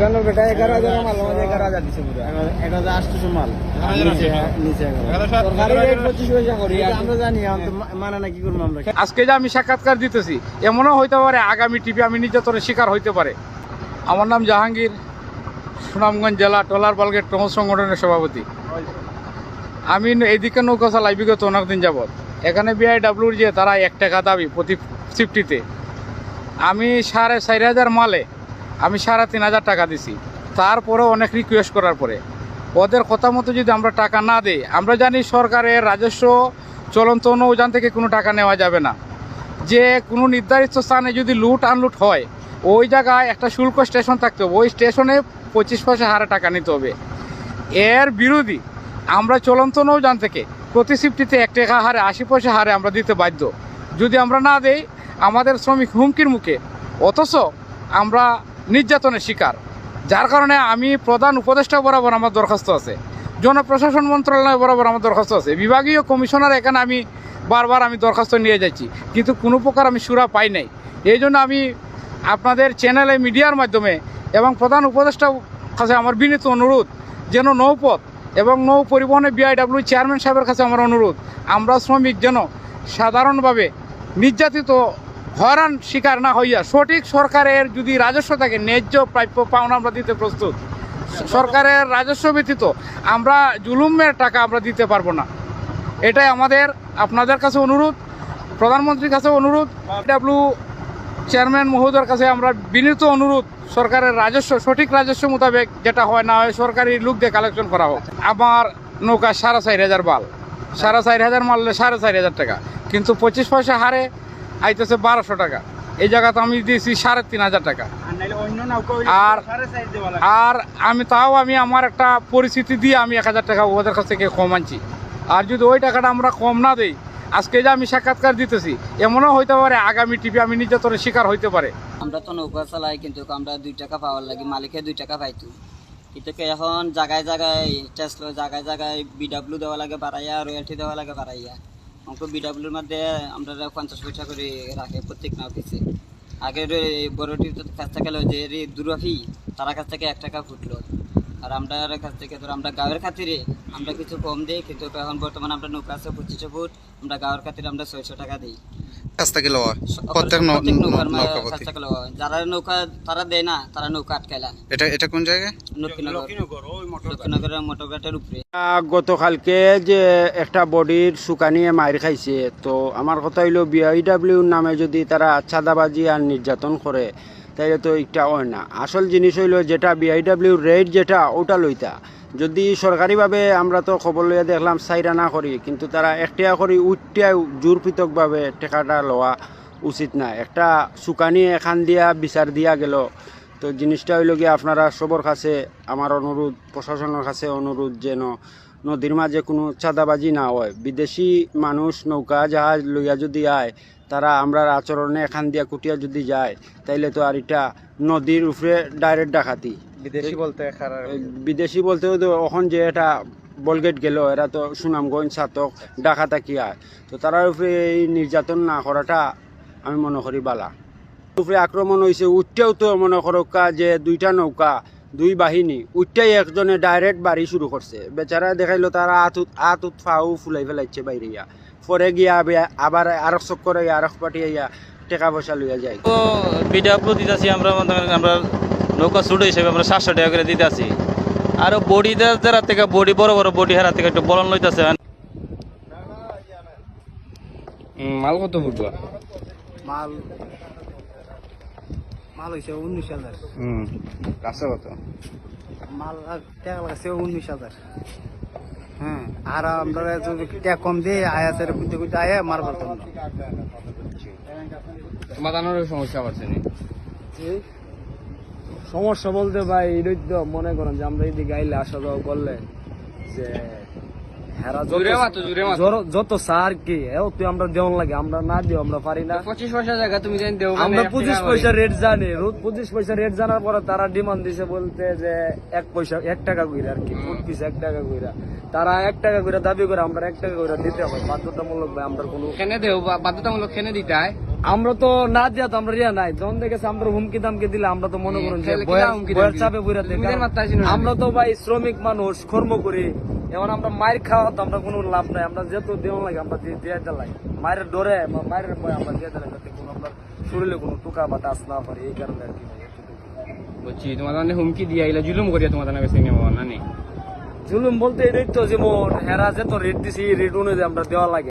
কেন বেটা এগারো হাজার মাল আমাদের এগারো হাজার দিছে পুরো। এক হাজার আটশোশো মাল। নিচে নিচে এগারো। সরকারি রেট পঁচিশ পয়সা করি এটা আমরা জানি এখন তো মা- মানে না কি করব আমরা? আজকে যে আমি সাক্ষাৎকার দিতেছি এমনও হইতে পারে আগামী টিভি আমি নির্যাতনের শিকার হইতে পারে। আমার নাম জাহাঙ্গীর সুনামগঞ্জ জেলা টলার বালগেট টমস সংগঠনের সভাপতি। আমি এইদিকে নৌকা চালাই বিগত অনেক দিন যাবৎ। এখানে বিআইডাব্লিউর যে তারা এক টাকা দাবি প্রতি সিফটিতে আমি সাড়ে চার হাজার মালে আমি সাড়ে তিন হাজার টাকা দিছি। তারপরেও অনেক রিকোয়েস্ট করার পরে। ওদের কথা মতো যদি আমরা টাকা না দিই, আমরা জানি সরকারের রাজস্ব চলন্ত নৌযান থেকে কোনো টাকা নেওয়া যাবে না। যে কোনো নির্ধারিত স্থানে যদি লুট আনলুট হয়, ওই জায়গায় একটা শুল্ক স্টেশন থাকতে হবে। ওই স্টেশনে পঁচিশ পয়সা হারে টাকা নিতে হবে। এর বিরোধী আমরা চলন্ত নৌযান থেকে প্রতি সিফটিতে এক টাকা হারে, আশি পয়সা হারে আমরা দিতে বাধ্য। যদি আমরা না দেই, আমাদের শ্রমিক হুমকির মুখে। অথচ আমরা নির্যাতনের শিকার। যার কারণে আমি প্রধান উপদেষ্টা বরাবর আমার দরখাস্ত আছে। জনপ্রশাসন মন্ত্রণালয় বরাবর আমার দরখাস্ত আছে। বিভাগীয় কমিশনার এখানে আমি বারবার আমি দরখাস্ত নিয়ে যাচ্ছি। কিন্তু কোনো প্রকার আমি সুরা পাই নাই। এই জন্য আমি আপনাদের চ্যানেলে, মিডিয়ার মাধ্যমে এবং প্রধান উপদেষ্টা কাছে আমার বিনীত অনুরোধ, যেন নৌপথ এবং নৌ পরিবহনে বিআইডাব্লিউ চেয়ারম্যান সাহেবের কাছে আমার অনুরোধ, আমরা শ্রমিক যেন সাধারণভাবে নির্যাতিত হয়রান শিকার না হইয়া সঠিক সরকারের যদি রাজস্ব থাকে, ন্যায্য প্রাপ্য পাওনা আমরা দিতে প্রস্তুত। সরকারের রাজস্ব ব্যতীত আমরা জুলুমের টাকা আমরা দিতে পারব না। এটাই আমাদের, আপনাদের কাছে অনুরোধ, প্রধানমন্ত্রীর কাছে অনুরোধ। ডাব্লিউ চেয়ারম্যান মহোদয়ের কাছে আমরা বিনীত অনুরোধ, সরকারের রাজস্ব, সঠিক রাজস্ব মোতাবেক যেটা হয় না হয় সরকারি লোক দিয়ে কালেকশন করা হোক। আমার নৌকা সাড়ে চার হাজার বাল। সাড়ে চার হাজার মারলে সাড়ে চার হাজার টাকা। কিন্তু পঁচিশ পয়সা হারে আইতেছে বারোশো টাকা। এই জায়গাতে আমি দিয়েছি সাড়ে তিন হাজার টাকা। আর আর আমি তাও আমি আমার একটা পরিস্থিতি দিয়ে আমি এক হাজার টাকা ওদের কাছ থেকে কম আনছি। আর যদি ওই টাকাটা আমরা কম না দেই আজকে যে আমি সাক্ষাৎকার দিতেছি এমনও হইতে পারে আগামী টিভি আমি নির্যাতনের শিকার হইতে পারে। আমরা তো নৌকা চালাই কিন্তু আমরা দুই টাকা পাওয়ার লাগে মালিকে দুই টাকা পাইতো। কিন্তু এখন জায়গায় জায়গায় টেস্ট জায়গায় জায়গায় বিডাব্লিউ দেওয়া লাগে বাড়াইয়া রয়্যালটি দেওয়া লাগে বাড়াইয়া অঙ্ক বিডাব্লিউর মধ্যে আমরা পঞ্চাশ পয়সা করে রাখে প্রত্যেক নাও অফিসে আগের বড়টির কাছ থেকে যে রে দুরাফি তার কাছ থেকে এক টাকা ফুটলো। আর আমরা কাছ থেকে ধর আমরা গাঁয়ের খাতিরে আমরা কিছু কম দিই, কিন্তু এখন বর্তমানে আমরা নৌকা আছে পঁচিশশো ফুট, আমরা গাঁয়ের খাতিরে আমরা ছয়শো টাকা দিই। কাছ থেকে লওয়া প্রত্যেক নৌ- প্রত্যেক নৌকার মা- নৌকা কাছ প্রতি থেকে লওয়া। যারা নৌকা তারা দেয় না তারা নৌকা আটকাইলা এটা এটা কোন জায়গায় লক্ষ্মীনগরের মোটরঘাটের উপরে। গতকালকে যে একটা বডির শুকানিয়ে মায়ের খাইছে তো আমার কথা হইল বিআইডাব্লিউর নামে যদি তারা চাঁদাবাজি আর নির্যাতন করে তাইলে তো একটা হয় না। আসল জিনিস হইল যেটা বিআইডাব্লিউর রেট যেটা, ওটা লইতা। যদি সরকারিভাবে আমরা তো খবর লইয়া দেখলাম, সাইরা না করি, কিন্তু তারা একটিয়া করি উঠিয়া জোর পৃথকভাবে টেকাটা লওয়া উচিত না। একটা শুকানি এখান দিয়া, বিচার দিয়া গেল। তো জিনিসটা হইল গিয়ে আপনারা সবার কাছে, আমার অনুরোধ, প্রশাসনের কাছে অনুরোধ যেন নদীর মাঝে কোনো চাঁদাবাজি না হয়। বিদেশি মানুষ নৌকা জাহাজ লইয়া যদি আয় তারা আমরা আচরণে এখান দিয়া কুটিয়া যদি যায় তাইলে তো আর এটা নদীর উপরে ডাইরেক্ট ডাকাতি। বিদেশি বলতে বিদেশি বলতেও তো এখন যে এটা বলগেট গেল এরা তো সুনামগঞ্জ ছাতক ডাকাতা কি আয়? তো তারার উপরে এই নির্যাতন না করাটা আমি মনে করি বালা। উপরে আক্রমণ হয়েছে উঠতেও তো মনে করো যে দুইটা নৌকা দুই বাহিনী উঠতেই একজনে ডাইরেক্ট বাড়ি শুরু করছে। বেচারা দেখাইলো তারা আতুত আতুত ফাউ ফুলাই ফেলাইছে বাইরে ইয়া পরে গিয়া আবে- আবার আরক চক্করে আরক পাঠিয়ে ইয়া টাকা পয়সা লইয়া যায়। তো বিডাব্লিউ দিতেছি আমরা মনে আমরা নৌকা সুড হিসেবে আমরা সাতশো টাকা করে দিতে আছি। আর বডি যারা থেকে বডি বড় বড় বডি হারা থেকে একটু বলন লইতেছে মাল কত ফুটবা? মাল মাল হয়েছে উনিশ হাজার। হুম কাছে কত? মাল টাকা লাগছে উনিশ হাজার। হ্যাঁ আর আমরা যদি টাকা কম দিয়ে আয়াতের বুঝতে বুঝতে আয়া মার পারতাম না। সমাধানের সমস্যা আছে নি সমস্যা বলতে ভাই এটাই তো মনে করেন যে আমরা এদিকে আইলে আসা যাওয়া করলে যে যত- সার কি তুই আমরা দেওয়ান লাগে আমরা না দিও আমরা পারি না। পঁচিশ পয়সা জায়গা তুমি জানি দেও আমরা পঁচিশ পয়সা রেট জানি। পঁচিশ পয়সা রেট জানার পরে তারা ডিমান্ড দিছে বলতে যে এক পয়সা এক টাকা কইরা আর কি ফুট পিস এক টাকা কইরা। তারা এক টাকা কইরা দাবি করে আমরা এক টাকা কইরা দিতে হবে। বাধ্যতামূলক ভাই আমরা কোনো খেনে দেও বাধ্যতামূলক খেনে দিতে হয়? আমরা তো না দিয়া তো আমরা রিয়া নাই। যখন দেখেছি আমরা হুমকি দামকে দিলে আমরা তো মনে করুন আমরা তো ভাই শ্রমিক মানুষ কর্ম করি এখন আমরা মায়ের খাওয়া তো আমরা কোনো লাভ নাই আমরা যেহেতু দেওয়া লাগে আমরা দিয়ে দিয়ে লাগে মায়ের ডরে মায়ের ভয় আমরা দিয়ে দেওয়া যাতে কোনো আমরা শরীরে কোনো টুকা বা টাচ না পারে এই কারণে আর কি। বলছি তোমাদের হুমকি দিয়া আইলা জুলুম করিয়া তোমাদের নামে সিনেমা বানানি জুলুম বলতে এটাই তো যেমন হেরা যে তো রেট দিছি রেট অনুযায়ী আমরা দেওয়া লাগে।